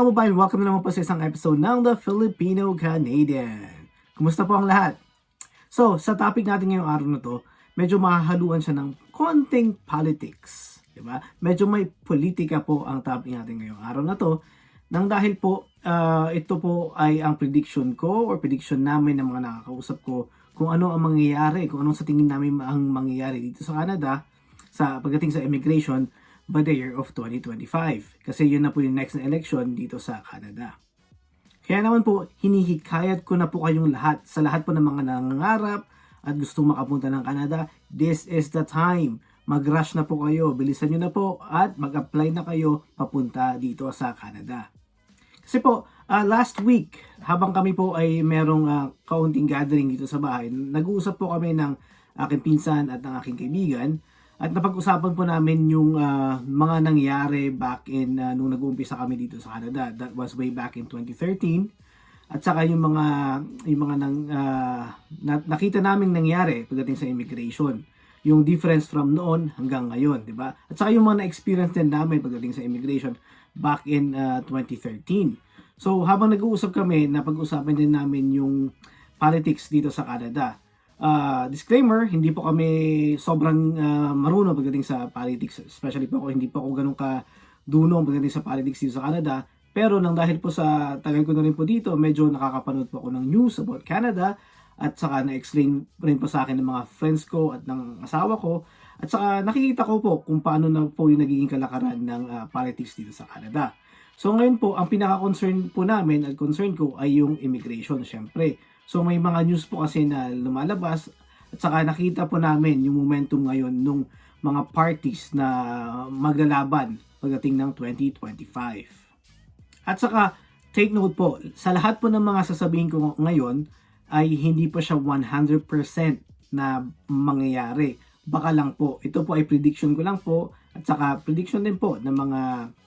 kababayan, welcome na naman po sa isang episode ng The Filipino Canadian. Kumusta po ang lahat? So, sa topic natin ngayong araw na to, medyo mahahaluan siya ng konting politics. Diba? Medyo may politika po ang topic natin ngayong araw na to. Nang dahil po, ah, ito po ay ang prediction ko or prediction namin ng mga nakakausap ko kung ano ang mangyayari, kung anong sa tingin namin ang mangyayari dito sa Canada sa pagdating sa immigration by the year of 2025. Kasi yun na po yung next na election dito sa Canada. Kaya naman po, hinihikayat ko na po kayong lahat, sa lahat po ng mga nangangarap at gustong makapunta ng Canada, this is the time. Mag-rush na po kayo, bilisan nyo na po at mag-apply na kayo papunta dito sa Canada. Kasi po, ah, last week, habang kami po ay merong ah, kaunting gathering dito sa bahay, nag-uusap po kami ng aking pinsan at ng aking kaibigan at napag-usapan po namin yung ah, mga nangyari back in ah, nung nag-uumpisa kami dito sa Canada. That was way back in 2013. At saka yung mga yung mga nang ah, na- nakita naming nangyari pagdating sa immigration. Yung difference from noon hanggang ngayon, di ba? At saka yung mga na-experience din namin pagdating sa immigration back in ah, 2013. So habang nag-uusap kami, napag-usapan din namin yung politics dito sa Canada. Ah, disclaimer, hindi po kami sobrang ah, marunong pagdating sa politics, especially po ako, hindi po ako ganun ka dunong pagdating sa politics dito sa Canada. Pero nang dahil po sa tagal ko na rin po dito, medyo nakakapanood po ako ng news about Canada at saka na-explain rin po sa akin ng mga friends ko at ng asawa ko at saka nakikita ko po kung paano na po yung nagiging kalakaran ng ah, politics dito sa Canada. So ngayon po, ang pinaka-concern po namin at concern ko ay yung immigration, syempre. So may mga news po kasi na lumalabas at saka nakita po namin yung momentum ngayon nung mga parties na maglalaban pagdating ng 2025. At saka, take note po, sa lahat po ng mga sasabihin ko ngayon ay hindi po siya 100% na mangyayari. Baka lang po, ito po ay prediction ko lang po at saka prediction din po ng mga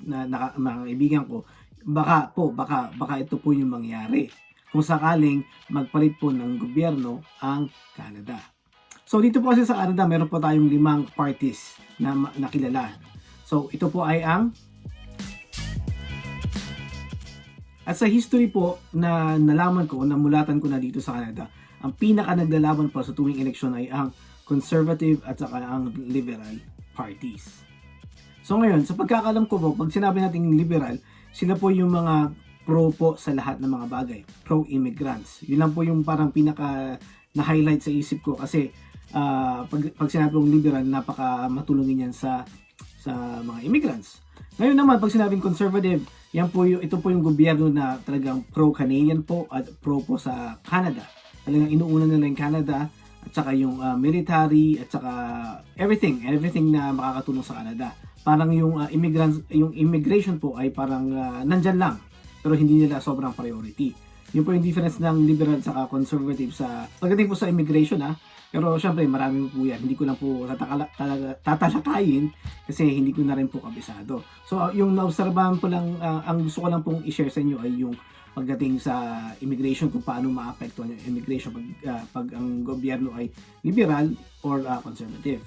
na, na, mga kaibigan ko. Baka po, baka baka ito po yung mangyari kung sakaling magpalit po ng gobyerno ang Canada. So dito po kasi sa Canada, meron po tayong limang parties na nakilala. So ito po ay ang At sa history po na nalaman ko, namulatan ko na dito sa Canada, ang pinaka naglalaban po sa tuwing eleksyon ay ang conservative at saka ang liberal parties. So ngayon, sa pagkakalam ko po, pag sinabi nating liberal, sila po yung mga pro po sa lahat ng mga bagay. Pro-immigrants. Yun lang po yung parang pinaka na-highlight sa isip ko kasi ah, pag, pag sinabi kong liberal, napaka matulungin yan sa sa mga immigrants. Ngayon naman, pag sinabing conservative, yan po yung, ito po yung gobyerno na talagang pro-Canadian po at pro po sa Canada. Talagang inuuna nila yung Canada at saka yung ah, military at saka everything, everything na makakatulong sa Canada. Parang yung ah, immigrants, yung immigration po ay parang ah, nandyan lang pero hindi nila sobrang priority. Yun po yung difference ng liberal at conservative sa pagdating po sa immigration ha. Pero syempre marami po yan. Hindi ko lang po tatalakayin kasi hindi ko na rin po kabisado. So uh, yung naobserbahan ko lang, uh, ang gusto ko lang pong i-share sa inyo ay yung pagdating sa immigration kung paano maapektuhan yung immigration pag, uh, pag ang gobyerno ay liberal or uh, conservative.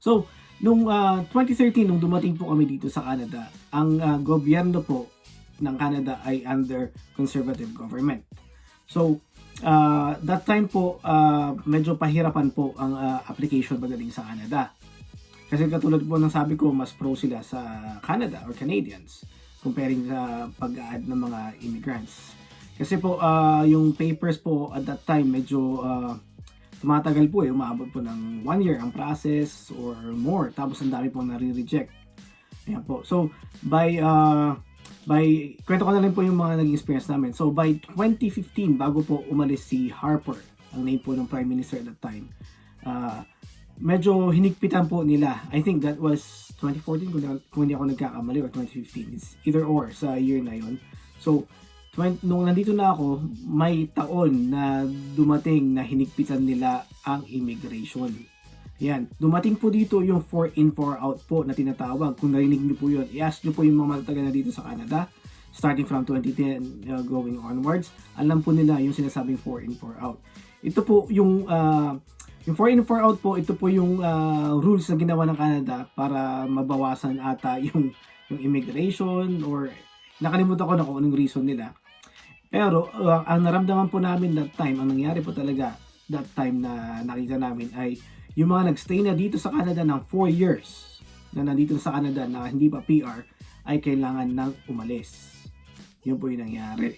So, nung uh, 2013, nung dumating po kami dito sa Canada, ang uh, gobyerno po ng Canada ay under conservative government. So, uh, that time po, uh, medyo pahirapan po ang uh, application pagdating sa Canada. Kasi katulad po ng sabi ko, mas pro sila sa Canada or Canadians comparing sa pag-add ng mga immigrants. Kasi po, uh, yung papers po at that time, medyo uh, tumatagal po eh. Umabot po ng one year ang process or more. Tapos ang dami po nare-reject. Ayan po. So, by uh, by kwento ko na rin po yung mga naging experience namin. So by 2015 bago po umalis si Harper, ang name po ng Prime Minister at that time. Uh, medyo hinigpitan po nila. I think that was 2014 kung, kung hindi ako nagkakamali or 2015. It's either or sa year na yon. So 20, nung nandito na ako, may taon na dumating na hinigpitan nila ang immigration. Yan. Dumating po dito yung 4 in 4 out po na tinatawag. Kung narinig niyo po yun, i-ask niyo po yung mga magtaga na dito sa Canada starting from 2010 uh, going onwards. Alam po nila yung sinasabing 4 in 4 out. Ito po yung uh, yung 4 in 4 out po, ito po yung uh, rules na ginawa ng Canada para mabawasan ata yung yung immigration or nakalimutan ko na kung anong reason nila. Pero uh, ang naramdaman po namin that time, ang nangyari po talaga that time na nakita namin ay yung mga nagstay na dito sa Canada ng 4 years na nandito sa Canada na hindi pa PR ay kailangan nang umalis. Yun po yung nangyari.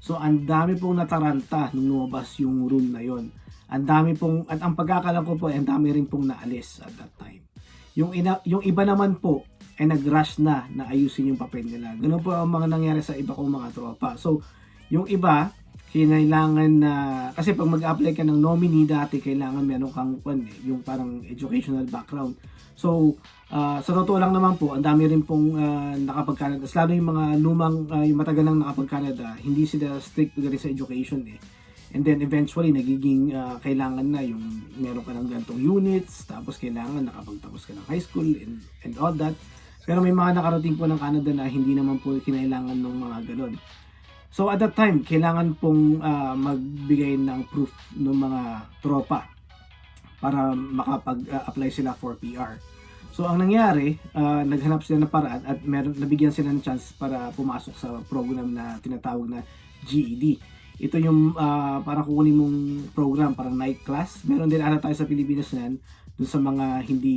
So, ang dami pong nataranta nung lumabas yung rule na yon. Ang dami pong, at ang pagkakalam ko po, ang dami rin pong naalis at that time. Yung, ina, yung iba naman po, ay nag-rush na na ayusin yung papel nila. Ganun po ang mga nangyari sa iba kong mga tropa. So, yung iba, kinailangan na, kasi pag mag-apply ka ng nominee dati, kailangan meron kang, kwan, eh, yung parang educational background. So, ah, sa totoo lang naman po, ang dami rin pong uh, nakapag-Canada. Lalo yung mga lumang, ah, yung matagal lang nakapag-Canada, hindi sila strict pagdating sa education eh. And then eventually, nagiging ah, kailangan na yung meron ka ng gantong units, tapos kailangan nakapagtapos ka ng high school and, and all that. Pero may mga nakarating po ng Canada na hindi naman po kinailangan ng mga ganun. So at that time, kailangan pong ah, magbigay ng proof ng mga tropa para makapag-apply sila for PR. So ang nangyari, ah, naghanap sila ng paraan at meron nabigyan sila ng chance para pumasok sa program na tinatawag na GED. Ito yung ah, para kukunin mong program, parang night class. Meron din ata tayo sa Pilipinas yan, dun sa mga hindi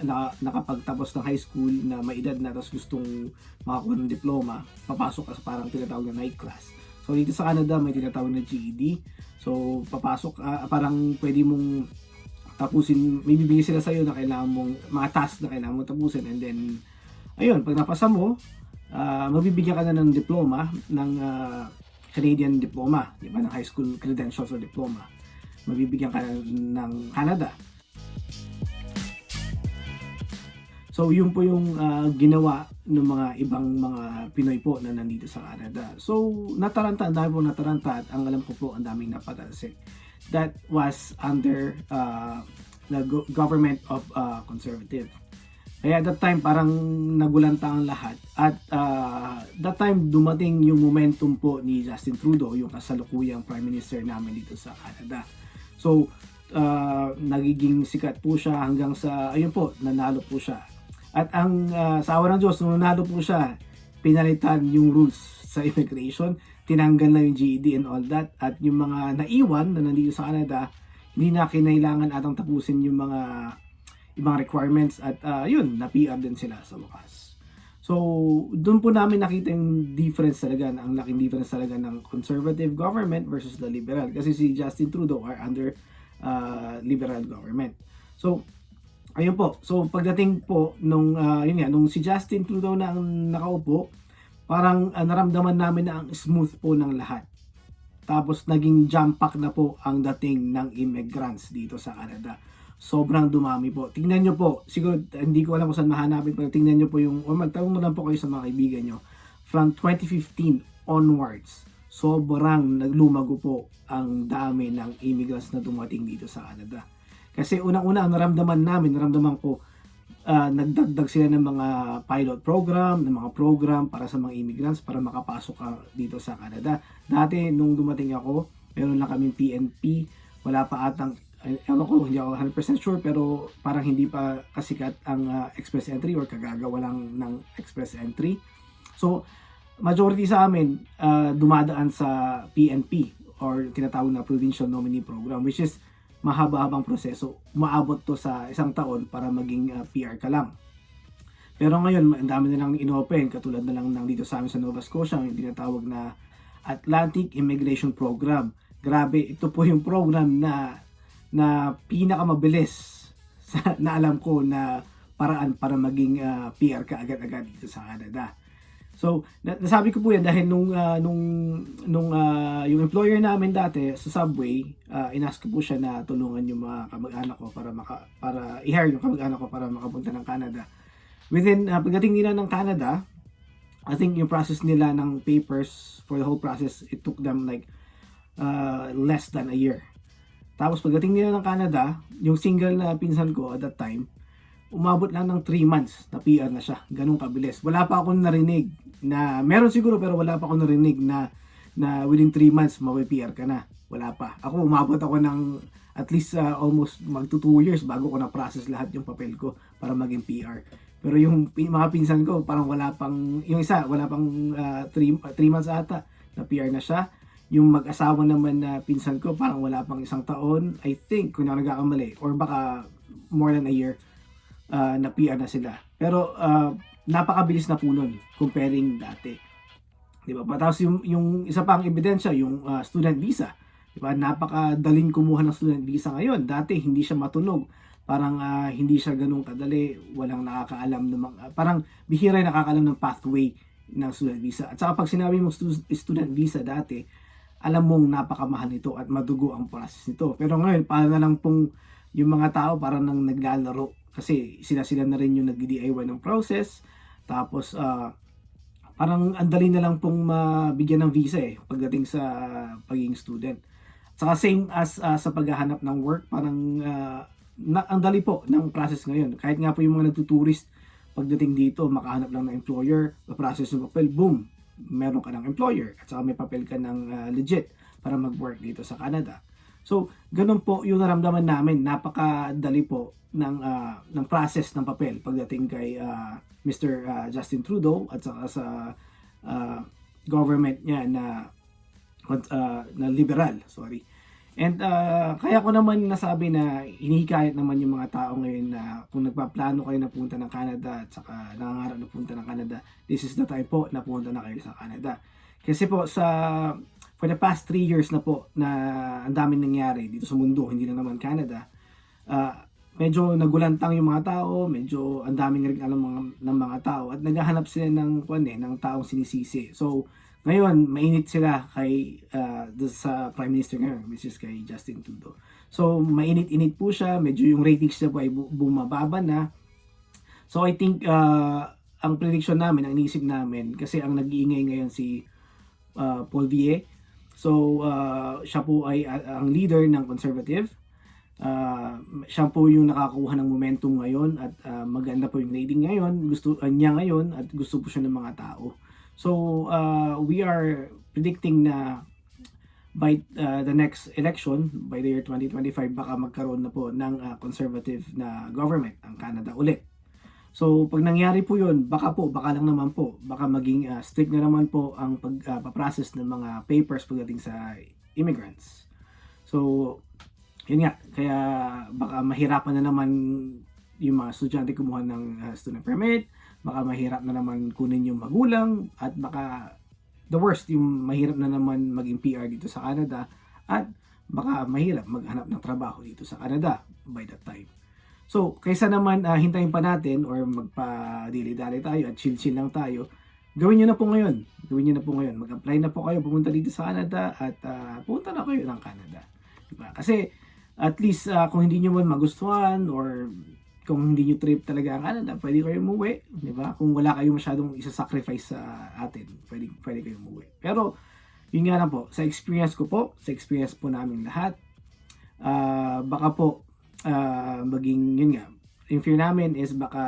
na, nakapagtapos ng high school na may edad na tapos gustong makakuha ng diploma, papasok ka sa parang tinatawag na night class. So dito sa Canada may tinatawag na GED. So papasok ah, parang pwede mong tapusin, may bibigay sila sa'yo na kailangan mong, mga task na kailangan mong tapusin and then, ayun, pag napasa mo, ah, mabibigyan ka na ng diploma, ng ah, Canadian diploma, di ba, ng high school credentials or diploma. Mabibigyan ka ng Canada. So, yun po yung ah, ginawa ng mga ibang mga Pinoy po na nandito sa Canada. So, nataranta, ang dami po nataranta at ang alam ko po, ang daming napatalsik. That was under uh, the go- government of uh, conservative. Kaya that time parang nagulanta ang lahat. At uh, that time dumating yung momentum po ni Justin Trudeau, yung kasalukuyang prime minister namin dito sa Canada. So, uh, nagiging sikat po siya hanggang sa, ayun po, nanalo po siya. At ang uh, sa awa ng Diyos, nung nanalo po siya, pinalitan yung rules sa immigration, tinanggal na yung GED and all that. At yung mga naiwan na nandito sa Canada, hindi na kinailangan atang tapusin yung mga ibang requirements at uh, yun, na-PR din sila sa wakas. So, doon po namin nakita yung difference talaga, ang laking difference talaga ng conservative government versus the liberal. Kasi si Justin Trudeau are under uh, liberal government. So, ayun po. So, pagdating po nung, uh, yun nga, nung si Justin Trudeau na ang nakaupo, parang uh, naramdaman namin na ang smooth po ng lahat. Tapos naging jump pack na po ang dating ng immigrants dito sa Canada. Sobrang dumami po. Tingnan nyo po, siguro hindi ko alam kung saan mahanapin, pero tingnan nyo po yung, o magtanong lang po kayo sa mga kaibigan nyo. From 2015 onwards, sobrang naglumago po ang dami ng immigrants na dumating dito sa Canada. Kasi unang-una, ang naramdaman namin, naramdaman ko, uh, nagdagdag sila ng mga pilot program, ng mga program para sa mga immigrants para makapasok ka dito sa Canada. Dati nung dumating ako, meron lang kaming PNP, wala pa atang ewan ko, hindi ako 100% sure pero parang hindi pa kasikat ang uh, express entry or kagagawa lang ng express entry. So, majority sa amin uh, dumadaan sa PNP or tinatawag na Provincial Nominee Program which is mahaba-habang proseso. Maabot to sa isang taon para maging uh, PR ka lang. Pero ngayon, ang dami na lang inopen, katulad na lang ng dito sa amin sa Nova Scotia, yung tinatawag na Atlantic Immigration Program. Grabe, ito po yung program na na pinakamabilis sa, na alam ko na paraan para maging uh, PR ka agad-agad dito sa Canada. So, nasabi ko po yan dahil nung uh, nung nung uh, yung employer namin dati sa Subway, uh, inask ko po siya na tulungan yung mga kamag-anak ko para maka para i-hire yung kamag-anak ko para makapunta ng Canada. Within uh, pagdating nila ng Canada, I think yung process nila ng papers for the whole process, it took them like uh, less than a year. Tapos pagdating nila ng Canada, yung single na pinsan ko at that time, umabot lang ng 3 months na PR na siya. Ganun kabilis. Wala pa akong narinig na, meron siguro pero wala pa akong narinig na, na within 3 months mawi-PR ka na. Wala pa. Ako umabot ako ng at least uh, almost magto 2 years bago ko na-process lahat yung papel ko para maging PR. Pero yung mga pinsan ko, parang wala pang, yung isa, wala pang 3 months ata na PR na siya. Yung mag-asawa naman na pinsan ko, parang wala pang isang taon. I think, kung ako nagkakamali, or baka more than a year uh, na PR na sila. Pero uh, napakabilis na po nun comparing dati. Di ba? Tapos yung, yung isa pang ebidensya, yung uh, student visa. Di ba? Napakadaling kumuha ng student visa ngayon. Dati hindi siya matunog. Parang ah, hindi siya ganun kadali. Walang nakakaalam ng mga, parang bihira yung nakakaalam ng pathway ng student visa. At saka pag sinabi mong stu- student visa dati, alam mong napakamahal nito at madugo ang process nito. Pero ngayon, paano na lang pong yung mga tao parang nang naglalaro kasi sila-sila na rin yung nag-DIY ng process. Tapos, ah, parang ang dali na lang pong mabigyan ng visa eh pagdating sa pagiging student. Saka same as ah, sa paghahanap ng work, parang ah, na, ang dali po ng process ngayon. Kahit nga po yung mga nagtuturist pagdating dito, makahanap lang ng employer, process ng papel, boom, meron ka ng employer at saka may papel ka ng ah, legit para mag-work dito sa Canada. So, ganun po yung naramdaman namin. Napakadali po ng ah, ng process ng papel pagdating kay ah, Mr. ah, Justin Trudeau at saka sa ah, government niya na ah, na liberal, sorry. And ah, kaya ko naman nasabi na hinihikayat naman yung mga tao ngayon na kung nagpaplano kayo na punta ng Canada at saka nangangarap na punta ng Canada, this is the time po na punta na kayo sa Canada. Kasi po sa for the past 3 years na po na ang daming nangyari dito sa mundo, hindi na naman Canada. ah, medyo nagulantang yung mga tao, medyo ang daming rin alam mga, ng mga tao at naghahanap sila ng kwan eh, ng taong sinisisi. So, ngayon, mainit sila kay uh, sa Prime Minister ngayon, which is kay Justin Trudeau. So, mainit-init po siya, medyo yung ratings niya po ay bu- bumababa na. So, I think uh, ang prediction namin, ang inisip namin, kasi ang nag-iingay ngayon si uh, Paul Vie. So, uh, siya po ay uh, ang leader ng conservative. Uh, siya po yung nakakuha ng momentum ngayon at uh, maganda po yung rating ngayon. Gusto uh, niya ngayon at gusto po siya ng mga tao. So, uh, we are predicting na by uh, the next election, by the year 2025, baka magkaroon na po ng uh, conservative na government ang Canada ulit. So, pag nangyari po yun, baka po, baka lang naman po, baka maging uh, strict na naman po ang pagpaprocess ng mga papers pagdating sa immigrants. So, yun nga, kaya baka mahirapan na naman yung mga estudyante kumuha ng uh, student permit, baka mahirap na naman kunin yung magulang, at baka the worst, yung mahirap na naman maging PR dito sa Canada, at baka mahirap maghanap ng trabaho dito sa Canada by that time. So, kaysa naman uh, hintayin pa natin or magpa-dili-dali tayo at chill-chill lang tayo, gawin nyo na po ngayon. Gawin nyo na po ngayon. Mag-apply na po kayo, pumunta dito sa Canada at uh, pumunta na kayo ng Canada. Diba? Kasi at least uh, kung hindi nyo man magustuhan or kung hindi nyo trip talaga ang Canada, pwede kayo umuwi, di ba? Kung wala kayo masyadong isa-sacrifice sa atin, pwede, pwede kayo umuwi. Pero, yun nga lang po, sa experience ko po, sa experience po namin lahat, uh, baka po, uh, maging, yun nga, yung fear namin is baka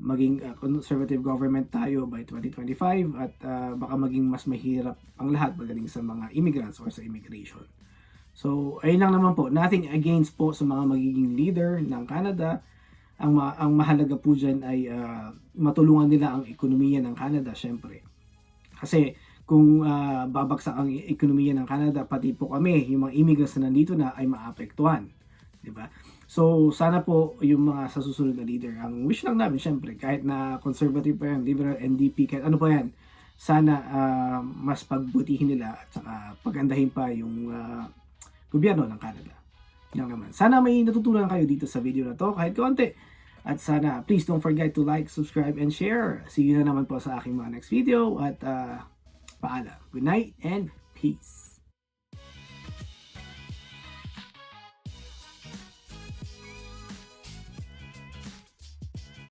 maging uh, conservative government tayo by 2025 at uh, baka maging mas mahirap ang lahat pagdating sa mga immigrants or sa immigration. So, ayun lang naman po. Nothing against po sa mga magiging leader ng Canada. Ang, ma- ang mahalaga po dyan ay uh, matulungan nila ang ekonomiya ng Canada, syempre. Kasi kung uh, babagsak ang ekonomiya ng Canada, pati po kami, yung mga immigrants na nandito na ay maapektuhan. Di ba? So, sana po yung mga sa susunod na leader, ang wish lang namin, syempre, kahit na conservative pa yan, liberal, NDP, kahit ano pa yan, sana uh, mas pagbutihin nila at saka pagandahin pa yung uh, gobyerno ng Canada. Yan naman. Sana may natutunan kayo dito sa video na to kahit konti. At sana please don't forget to like, subscribe, and share. See you na naman po sa aking mga next video at uh, paalam. Good night and peace.